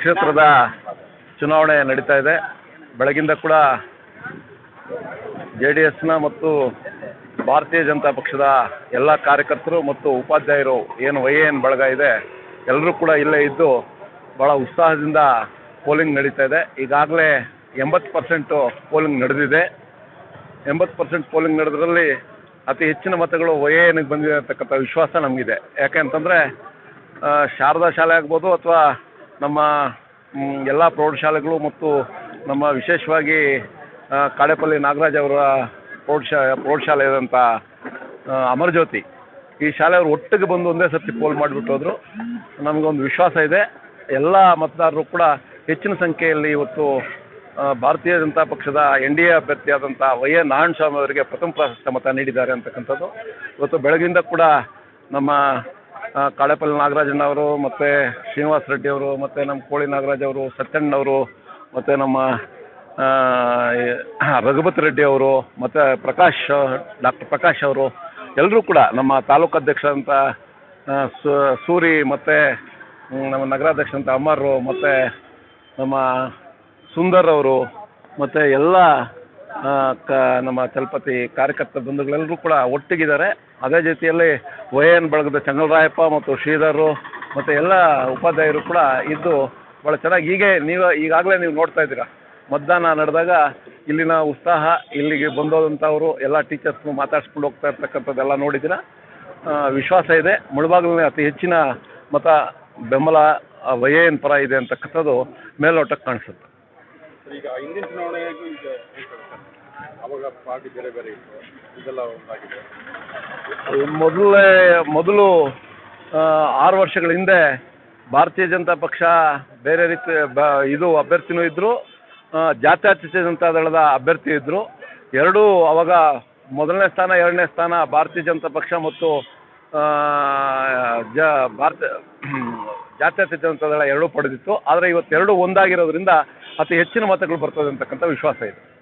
ಕ್ಷೇತ್ರದ ಚುನಾವಣೆ ನಡೀತಾ ಇದೆ. ಬೆಳಗಿಂದ ಕೂಡ ಜೆ ಡಿ ಎಸ್ನ ಮತ್ತು ಭಾರತೀಯ ಜನತಾ ಪಕ್ಷದ ಎಲ್ಲ ಕಾರ್ಯಕರ್ತರು ಮತ್ತು ಉಪಾಧ್ಯಾಯರು ಏನು ವೈ ಎನ್ ಬಳಗ ಇದೆ ಎಲ್ಲರೂ ಕೂಡ ಇಲ್ಲೇ ಇದ್ದು ಭಾಳ ಉತ್ಸಾಹದಿಂದ ಪೋಲಿಂಗ್ ನಡೀತಾ ಇದೆ. ಈಗಾಗಲೇ ಎಂಬತ್ತು ಪರ್ಸೆಂಟು ಪೋಲಿಂಗ್ ನಡೆದಿದೆ. ಎಂಬತ್ತು ಪರ್ಸೆಂಟ್ ಪೋಲಿಂಗ್ ನಡೆದ್ರಲ್ಲಿ ಅತಿ ಹೆಚ್ಚಿನ ಮತಗಳು ವೈ ಎನ್ಗೆ ಬಂದಿದೆ ಅಂತಕ್ಕಂಥ ವಿಶ್ವಾಸ ನಮಗಿದೆ. ಯಾಕೆ ಅಂತಂದರೆ ಶಾರದಾ ಶಾಲೆ ಆಗ್ಬೋದು ಅಥವಾ ನಮ್ಮ ಎಲ್ಲ ಪ್ರೌಢಶಾಲೆಗಳು ಮತ್ತು ನಮ್ಮ ವಿಶೇಷವಾಗಿ ಕಾಡೇಪಲ್ಲಿ ನಾಗರಾಜ್ ಅವರ ಪ್ರೌಢಶಾ, ಪ್ರೌಢಶಾಲೆ ಇರೋಂಥ ಅಮರಜ್ಯೋತಿ. ಈ ಶಾಲೆಯವರು ಒಟ್ಟಿಗೆ ಬಂದು ಒಂದೇ ಸರ್ತಿ ಪೋಲ್ ಮಾಡಿಬಿಟ್ಟು ಹೋದರು. ನಮಗೊಂದು ವಿಶ್ವಾಸ ಇದೆ. ಎಲ್ಲ ಮತದಾರರು ಕೂಡ ಹೆಚ್ಚಿನ ಸಂಖ್ಯೆಯಲ್ಲಿ ಇವತ್ತು ಭಾರತೀಯ ಜನತಾ ಪಕ್ಷದ ಎನ್ ಡಿ ಎ ಅಭ್ಯರ್ಥಿಯಾದಂಥ ವೈ ಎ ನಾರಾಯಣಸ್ವಾಮಿ ಅವರಿಗೆ ಪ್ರಥಮ ಪ್ರಾಶಸ್ತ್ಯ ಮತ ನೀಡಿದ್ದಾರೆ ಅಂತಕ್ಕಂಥದ್ದು. ಇವತ್ತು ಬೆಳಗಿಂದ ಕೂಡ ನಮ್ಮ ಕಾಳೇಪಲ್ಲಿ ನಾಗರಾಜಣ್ಣ ಅವರು ಮತ್ತು ಶ್ರೀನಿವಾಸ ರೆಡ್ಡಿ ಅವರು ಮತ್ತು ನಮ್ಮ ಕೋಳಿ ನಾಗರಾಜ್ ಅವರು, ಸತ್ಯಣ್ಣವರು ಮತ್ತು ನಮ್ಮ ರಘುಪತ್ ರೆಡ್ಡಿ ಅವರು ಮತ್ತು ಪ್ರಕಾಶ್, ಡಾಕ್ಟರ್ ಪ್ರಕಾಶ್ ಅವರು ಎಲ್ಲರೂ ಕೂಡ ನಮ್ಮ ತಾಲೂಕು ಅಧ್ಯಕ್ಷರಂತ ಸೂರಿ ಮತ್ತು ನಮ್ಮ ನಗರಾಧ್ಯಕ್ಷರಂತ ಅಮರ್ ಮತ್ತು ನಮ್ಮ ಸುಂದರ್ ಅವರು ಮತ್ತು ಎಲ್ಲ ನಮ್ಮ ಚಲಪತಿ ಕಾರ್ಯಕರ್ತ ಬಂಧುಗಳೆಲ್ಲರೂ ಕೂಡ ಒಟ್ಟಿಗಿದ್ದಾರೆ. ಅದೇ ಜೊತೆಯಲ್ಲಿ ವೈ ಎನ್ ಬಳಗದ ಚಂಗಲರಾಯಪ್ಪ ಮತ್ತು ಶ್ರೀಧರು ಮತ್ತು ಎಲ್ಲ ಉಪಾಧ್ಯಾಯರು ಕೂಡ ಇದ್ದು ಭಾಳ ಚೆನ್ನಾಗಿ ಹೀಗೆ ನೀವು ಈಗಾಗಲೇ ನೀವು ನೋಡ್ತಾ ಇದ್ದೀರಾ. ಮತದಾನ ನಡೆದಾಗ ಇಲ್ಲಿನ ಉತ್ಸಾಹ, ಇಲ್ಲಿಗೆ ಬಂದೋದಂಥವರು, ಎಲ್ಲ ಟೀಚರ್ಸ್ನು ಮಾತಾಡ್ಸ್ಕೊಂಡು ಹೋಗ್ತಾ ಇರ್ತಕ್ಕಂಥದ್ದೆಲ್ಲ ನೋಡಿದ್ದೀರ. ವಿಶ್ವಾಸ ಇದೆ. ಮುಳಬಾಗಿಲಿನ ಅತಿ ಹೆಚ್ಚಿನ ಮತ ಬೆಂಬಲ ವಯೇನ್ ಪರ ಇದೆ ಅಂತಕ್ಕಂಥದ್ದು ಮೇಲ್ನೋಟಕ್ಕೆ ಕಾಣಿಸುತ್ತೆ. ಈಗ ಹಿಂದಿನ ಚುನಾವಣೆಗೂ ಈಗ ಅವಾಗ ಪಾರ್ಟಿ ಬೇರೆ ಬೇರೆ ಇತ್ತು. ಇದೆಲ್ಲ ಒಂದಾಗಿದೆ. ಮೊದಲೇ, ಮೊದಲು ಆರು ವರ್ಷಗಳ ಹಿಂದೆ ಭಾರತೀಯ ಜನತಾ ಪಕ್ಷ ಬೇರೆ ರೀತಿ, ಬ, ಇದು ಅಭ್ಯರ್ಥಿನೂ ಇದ್ದರು ಜಾತ್ಯತೀತ ಜನತಾ ದಳದ ಅಭ್ಯರ್ಥಿ ಇದ್ದರು ಎರಡೂ ಅವಾಗ ಮೊದಲನೇ ಸ್ಥಾನ, ಎರಡನೇ ಸ್ಥಾನ ಭಾರತೀಯ ಜನತಾ ಪಕ್ಷ ಮತ್ತು ಜ, ಭಾರತ ಜಾತ್ಯತೀತ ದಳ ಎರಡೂ ಪಡೆದಿತ್ತು. ಆದರೆ ಇವತ್ತು ಒಂದಾಗಿರೋದ್ರಿಂದ ಅತಿ ಹೆಚ್ಚಿನ ಮತಗಳು ಬರ್ತದೆ ಅಂತಕ್ಕಂಥ ವಿಶ್ವಾಸ ಇದೆ.